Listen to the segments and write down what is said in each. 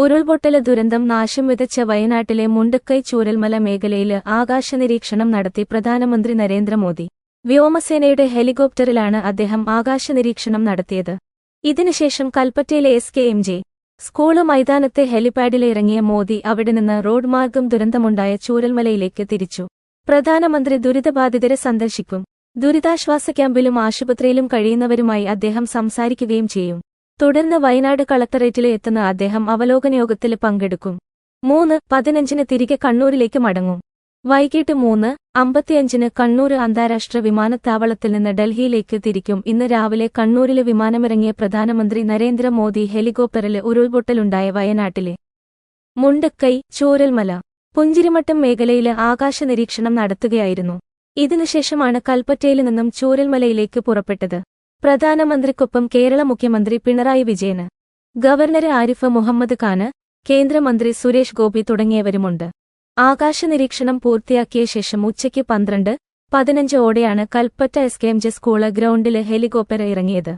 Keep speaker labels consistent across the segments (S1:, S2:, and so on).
S1: ഉരുൾപൊട്ടൽ ദുരന്തം നാശം വിതച്ച വയനാട്ടിലെ മുണ്ടക്കൈ ചൂരൽമല മേഖലയിൽ ആകാശനിരീക്ഷണം നടത്തി പ്രധാനമന്ത്രി നരേന്ദ്രമോദി. വ്യോമസേനയുടെ ഹെലികോപ്റ്ററിലാണ് അദ്ദേഹം ആകാശനിരീക്ഷണം നടത്തിയത്. ഇതിനുശേഷം കൽപ്പറ്റയിലെ S K M J school മൈതാനത്തെ ഹെലിപാഡിലിറങ്ങിയ മോദി അവിടെ നിന്ന് റോഡ് മാർഗം ദുരന്തമുണ്ടായ ചൂരൽമലയിലേക്ക് തിരിച്ചു. പ്രധാനമന്ത്രി ദുരിതബാധിതരെ സന്ദർശിക്കും. ദുരിതാശ്വാസ ക്യാമ്പിലും ആശുപത്രിയിലും കഴിയുന്നവരുമായി അദ്ദേഹം സംസാരിക്കുകയും ചെയ്യും. തുടർന്ന് വയനാട് കളക്ടറേറ്റിൽ എത്തുന്ന അദ്ദേഹം അവലോകന യോഗത്തിൽ പങ്കെടുക്കും. മൂന്ന് പതിനഞ്ചിന് തിരികെ കണ്ണൂരിലേക്ക് മടങ്ങും. വൈകിട്ട് മൂന്ന് അമ്പത്തിയഞ്ചിന് കണ്ണൂർ അന്താരാഷ്ട്ര വിമാനത്താവളത്തിൽ നിന്ന് ഡൽഹിയിലേക്ക് തിരിക്കും. ഇന്ന് രാവിലെ കണ്ണൂരിലെ വിമാനമിറങ്ങിയ പ്രധാനമന്ത്രി നരേന്ദ്രമോദി ഹെലികോപ്റ്ററിൽ ഉരുൾപൊട്ടലുണ്ടായ വയനാട്ടിലെ മുണ്ടക്കൈ ചോരൽമല പുഞ്ചിരിമട്ടം മേഖലയിൽ ആകാശ നിരീക്ഷണം നടത്തുകയായിരുന്നു. ഇതിനുശേഷമാണ് കൽപ്പറ്റയിൽ നിന്നും ചൂരൽമലയിലേക്ക് പുറപ്പെട്ടത്. പ്രധാനമന്ത്രിക്കൊപ്പം കേരള മുഖ്യമന്ത്രി പിണറായി വിജയന് ഗവർണർ ആരിഫ് മുഹമ്മദ് ഖാന് കേന്ദ്രമന്ത്രി സുരേഷ് ഗോപി തുടങ്ങിയവരുമുണ്ട്. ആകാശനിരീക്ഷണം പൂർത്തിയാക്കിയ ശേഷം ഉച്ചയ്ക്ക് പന്ത്രണ്ട് പതിനഞ്ച് ഓടെയാണ് Kalpetta S K M J school ഗ്രൗണ്ടിൽ ഹെലികോപ്റ്റർ ഇറങ്ങിയത്.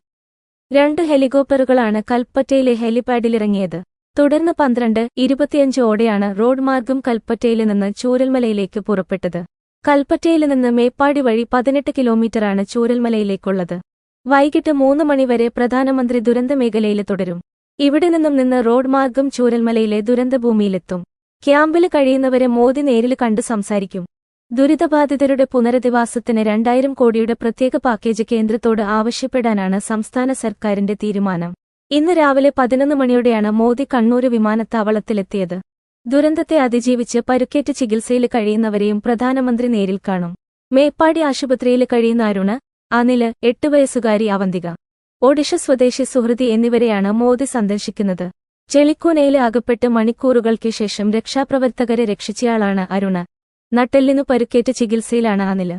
S1: രണ്ട് ഹെലികോപ്റ്ററുകളാണ് കൽപ്പറ്റയിലെ ഹെലിപാഡിലിറങ്ങിയത്. തുടർന്ന് പന്ത്രണ്ട് ഇരുപത്തിയഞ്ച് ഓടെയാണ് റോഡ് മാർഗം കൽപ്പറ്റയിൽ നിന്ന് ചൂരൽമലയിലേക്ക് പുറപ്പെട്ടത്. കൽപ്പറ്റയിൽ നിന്ന് മേപ്പാടി വഴി പതിനെട്ട് കിലോമീറ്ററാണ് ചൂരൽമലയിലേക്കുള്ളത്. വൈകിട്ട് മൂന്ന് മണിവരെ പ്രധാനമന്ത്രി ദുരന്തമേഖലയിൽ തുടരും. ഇവിടെ നിന്നും നിന്ന് റോഡ് മാർഗം ചൂരൽമലയിലെ ദുരന്തഭൂമിയിലെത്തും. ക്യാമ്പിൽ കഴിയുന്നവരെ മോദി നേരിൽ കണ്ടു സംസാരിക്കും. ദുരിതബാധിതരുടെ പുനരധിവാസത്തിന് രണ്ടായിരം കോടിയുടെ പ്രത്യേക പാക്കേജ് കേന്ദ്രത്തോട് ആവശ്യപ്പെടാനാണ് സംസ്ഥാന സർക്കാരിന്റെ തീരുമാനം. ഇന്ന് രാവിലെ പതിനൊന്ന് മണിയോടെയാണ് മോദി കണ്ണൂര് വിമാനത്താവളത്തിലെത്തിയത്. ദുരന്തത്തെ അതിജീവിച്ച് പരുക്കേറ്റ് ചികിത്സയിൽ കഴിയുന്നവരെയും പ്രധാനമന്ത്രി നേരിൽ കാണും. മേപ്പാടി ആശുപത്രിയിൽ കഴിയുന്ന അരുണ് അനിൽ എട്ട് വയസ്സുകാരി അവന്തിക. ഒഡിഷ സ്വദേശി സുഹൃതി എന്നിവരെയാണ് മോദി സന്ദർശിക്കുന്നത്. ചെളിക്കൂനയിലെ അകപ്പെട്ട് മണിക്കൂറുകൾക്ക് ശേഷം രക്ഷാപ്രവർത്തകരെ രക്ഷിച്ചയാളാണ് അരുണ. നട്ടെല്ലിനു പരുക്കേറ്റ് ചികിത്സയിലാണ് അനിൽ.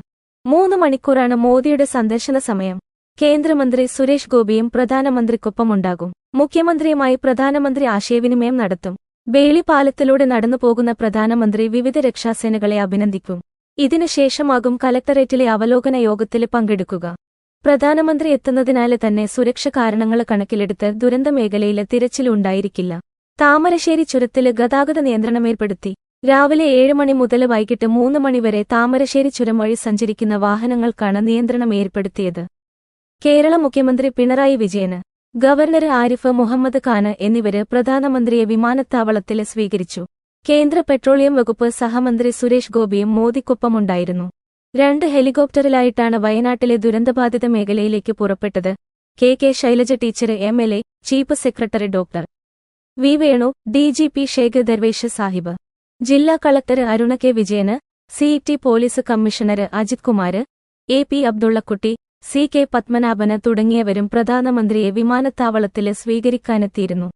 S1: മൂന്ന് മണിക്കൂറാണ് മോദിയുടെ സന്ദർശന സമയം. കേന്ദ്രമന്ത്രി സുരേഷ് ഗോപിയും പ്രധാനമന്ത്രിക്കൊപ്പമുണ്ടാകും. മുഖ്യമന്ത്രിയുമായി പ്രധാനമന്ത്രി ആശയവിനിമയം നടത്തും. ബേളിപാലത്തിലൂടെ നടന്നുപോകുന്ന നടന്നു പ്രധാനമന്ത്രി വിവിധ രക്ഷാസേനകളെ അഭിനന്ദിക്കും. ഇതിനുശേഷമാകും കലക്ടറേറ്റിലെ അവലോകന യോഗത്തിൽ പങ്കെടുക്കുക. പ്രധാനമന്ത്രി എത്തുന്നതിനാല് തന്നെ സുരക്ഷ കാരണങ്ങൾ കണക്കിലെടുത്ത് ദുരന്തമേഖലയിലെ തിരച്ചിലുണ്ടായിരിക്കില്ല താമരശ്ശേരി ചുരത്തിൽ ഗതാഗത നിയന്ത്രണമേർപ്പെടുത്തി രാവിലെ ഏഴ് മണി മുതൽ വൈകിട്ട് മൂന്ന് മണിവരെ താമരശ്ശേരി ചുരം വഴി സഞ്ചരിക്കുന്ന വാഹനങ്ങൾക്കാണ് നിയന്ത്രണം ഏർപ്പെടുത്തിയത്. കേരള മുഖ്യമന്ത്രി പിണറായി വിജയന് ഗവർണർ ആരിഫ് മുഹമ്മദ് ഖാന് എന്നിവര് പ്രധാനമന്ത്രിയെ വിമാനത്താവളത്തിൽ സ്വീകരിച്ചു. കേന്ദ്ര പെട്രോളിയം വകുപ്പ് സഹമന്ത്രി സുരേഷ് ഗോപിയും മോദിക്കൊപ്പമുണ്ടായിരുന്നു. രണ്ട് ഹെലികോപ്റ്ററിലായിട്ടാണ് വയനാട്ടിലെ ദുരന്തബാധിത മേഖലയിലേക്ക് പുറപ്പെട്ടത്. K K Shailaja teacher M L A chief secretary doctor V. Venu D. G. P. Sahib. ജില്ലാ collector Aruna K. Vijayan C. T. Police commissioner Ajith Kumar A. P. Abdullakutty C. K. Padmanabhan തുടങ്ങിയവരും പ്രധാനമന്ത്രിയെ വിമാനത്താവളത്തിൽ സ്വീകരിക്കാനെത്തിയിരുന്നു.